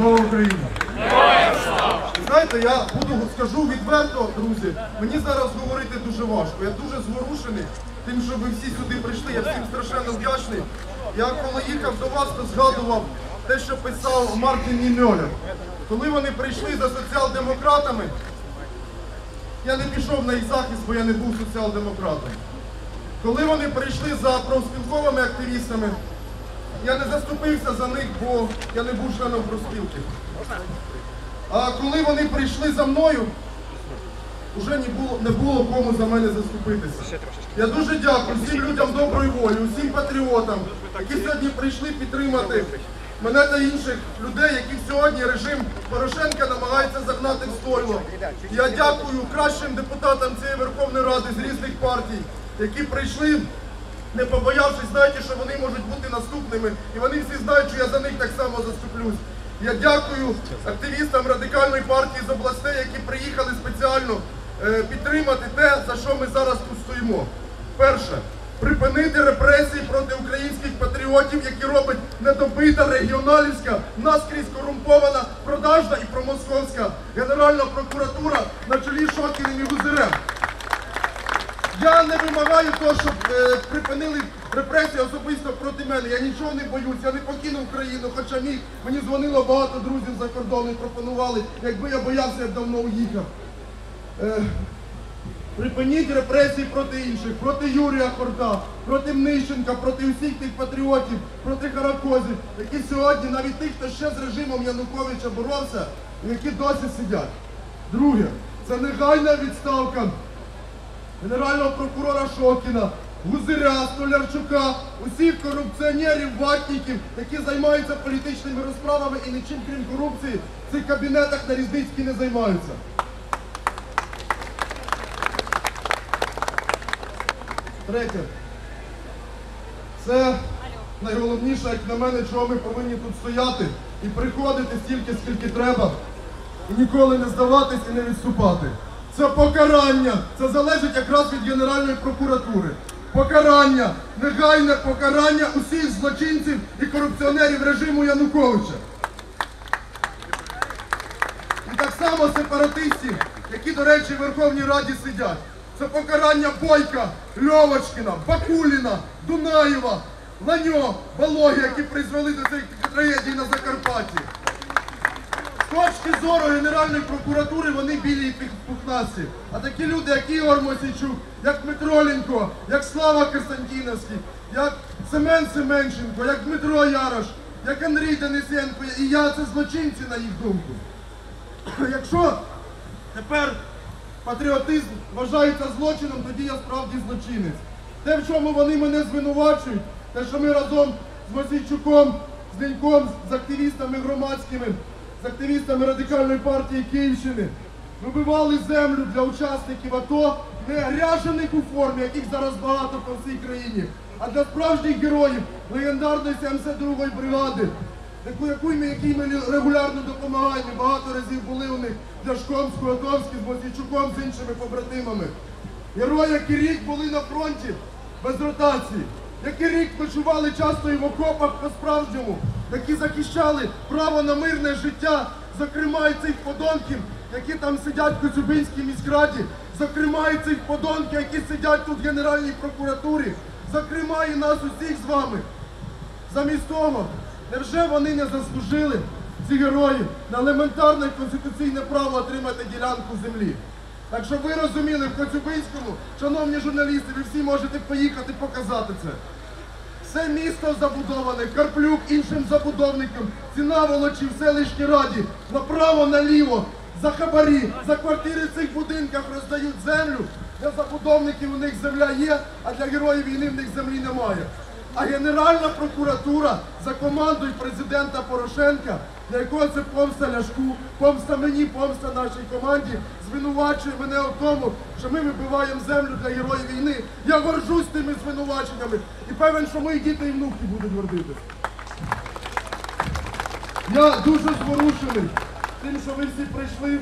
Слава Україні! Знаєте, я буду скажу відверто, друзі. Мені зараз говорити дуже важко. Я дуже зворушений тим, що ви всі сюди прийшли. Я всім страшенно вдячний. Я коли їхав до вас, то згадував те, що писав Мартін Німьоля. Коли вони прийшли за соціал-демократами, я не пішов на їх захист, бо я не був соціал-демократом. Коли вони прийшли за профспілковими активістами, я не заступився за них, бо я не був членом профспілки. А коли вони прийшли за мною, вже не було, не було кому за мене заступитися. Я дуже дякую всім людям доброї волі, усім патріотам, які сьогодні прийшли підтримати мене та інших людей, яких сьогодні режим Порошенка намагається загнати в стойло. Я дякую кращим депутатам цієї Верховної Ради з різних партій, які прийшли не побоявшись, знаєте, що вони можуть бути наступними, і вони всі знають, що я за них так само заступлюсь. Я дякую активістам радикальної партії з областей, які приїхали спеціально е, підтримати те, за що ми зараз тут стоїмо. Перше, припинити репресії проти українських патріотів, які робить недобита регіоналівська, наскрізь корумпована, продажна і промосковська Генеральна прокуратура на чолі з Шокіним і Гузирем. Я не вимагаю того, щоб е, припинили репресії особисто проти мене. Я нічого не боюсь, я не покинув країну, хоча міг. Мені дзвонило багато друзів за кордону і пропонували, якби я боявся, я б давно уїхав. Е, припиніть репресії проти інших, проти Юрія Хорта, проти Мнищенка, проти усіх тих патріотів, проти Харакозів, які сьогодні, навіть тих, хто ще з режимом Януковича боровся, які досі сидять. Друге, це негайна відставка генерального прокурора Шокіна, Гузиря, Столярчука, усіх корупціонерів, ватників, які займаються політичними розправами і нічим крім корупції в цих кабінетах на Різницькій не займаються. Третє. Це найголовніше, як на мене, чого ми повинні тут стояти і приходити стільки, скільки треба, і ніколи не здаватись і не відступати. Це покарання. Це залежить якраз від Генеральної прокуратури. Покарання, негайне покарання усіх злочинців і корупціонерів режиму Януковича. І так само сепаратистів, які, до речі, в Верховній Раді сидять. Це покарання Бойка, Льовочкіна, Бакуліна, Дунаєва, Ланьо, Балоги, які призвели до цієї трагедії на Закарпатті. Точки зору Генеральної прокуратури вони білі і пухнасті. А такі люди, як Ігор Мосійчук, як Дмитроленко, як Слава Константіновський, як Семен Семенченко, як Дмитро Ярош, як Андрій Денисенко і я це злочинці на їх думку. Якщо тепер патріотизм вважається злочином, тоді я справді злочинець. Те, в чому вони мене звинувачують, те, що ми разом з Мосійчуком, з Деньком, з активістами громадськими, з активістами радикальної партії Київщини, вибивали землю для учасників АТО, не ряжених у формі, яких зараз багато по всій країні, а для справжніх героїв легендарної 72-ї бригади, яку, ми, якій ми регулярно допомагаємо. Багато разів були у них Дяшком, з Куратовським, з Мосійчуком, з іншими побратимами. Герої, які рік були на фронті без ротації, які рік ночували часто і в окопах по-справжньому, які захищали право на мирне життя, зокрема і цих подонків, які там сидять в Коцюбинській міськраді, зокрема і цих подонків, які сидять тут в Генеральній прокуратурі, зокрема і нас усіх з вами. Замість того, невже вони не заслужили, ці герої, на елементарне конституційне право отримати ділянку землі? Так щоб ви розуміли, в Коцюбинському, шановні журналісти, ви всі можете поїхати показати це. Все місто забудоване, Карплюк іншим забудовникам, ціна волочі в селищній раді, направо, наліво, за хабарі, за квартири в цих будинках роздають землю. Для забудовників у них земля є, а для героїв війни в них землі немає. А Генеральна прокуратура за командою президента Порошенка, для якого це помста Ляшку, помста мені, помста нашій команді, звинувачує мене у тому, що ми вибиваємо землю для героїв війни. Я горжусь тими звинуваченнями і певен, що мої діти і внуки будуть гордитися. Я дуже зворушений тим, що ви всі прийшли.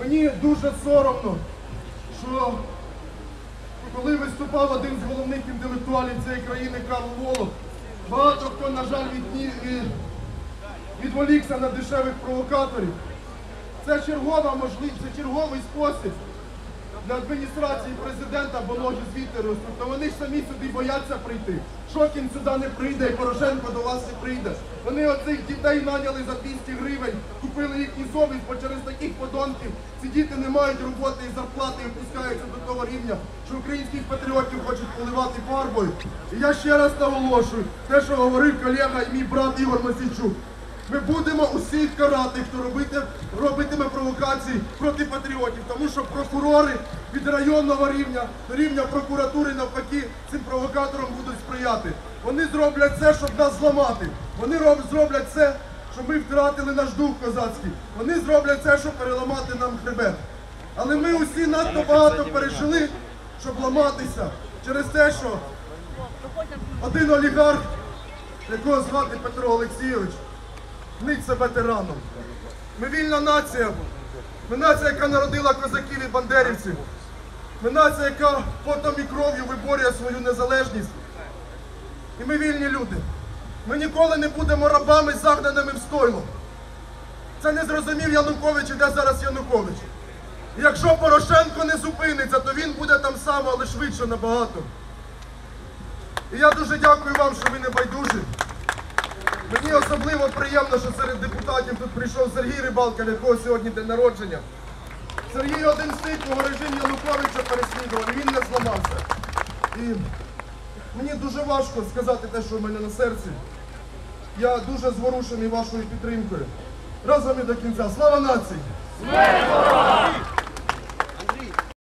Мені дуже соромно, що коли виступав один з головних інтелектуалів цієї країни Карл Волох, багато хто, на жаль, від, відволікся на дешевих провокаторів. Це чергова можливість, це черговий спосіб для адміністрації президента, бо ноги звідти ростуть. То вони ж самі сюди бояться прийти. Шокін сюди не прийде, і Порошенко до вас не прийде. Вони оцих дітей наняли за 200 гривень, купили їхню совість, бо через таких подонків ці діти не мають роботи і зарплати того рівня, що українських патріотів хочуть поливати фарбою. І я ще раз наголошую, те, що говорив колега і мій брат Ігор Мосійчук. Ми будемо усіх карати, хто робити, робитиме провокації проти патріотів, тому що прокурори від районного рівня рівня прокуратури навпаки цим провокаторам будуть сприяти. Вони зроблять це, щоб нас зламати. Вони роб- зроблять це, щоб ми втратили наш дух козацький. Вони зроблять це, щоб переламати нам хребет. Але ми усі надто багато пережили, щоб ламатися через те, що один олігарх, якого звати Петро Олексійович, мнить себе тираном. Ми вільна нація. Ми нація, яка народила козаків і бандерівців. Ми нація, яка потом і кров'ю виборює свою незалежність. І ми вільні люди. Ми ніколи не будемо рабами, загнаними в стойло. Це не зрозумів Янукович, і де зараз Янукович. Якщо Порошенко не зупиниться, то він буде там само, але швидше набагато. І я дуже дякую вам, що ви не байдужі. Мені особливо приємно, що серед депутатів тут прийшов Сергій Рибалка, в якого сьогодні день народження. Сергій один з тих, кого режим Януковича переслідував, і він не зламався. І мені дуже важко сказати те, що в мене на серці. Я дуже зворушений вашою підтримкою. Разом і до кінця. Слава нації!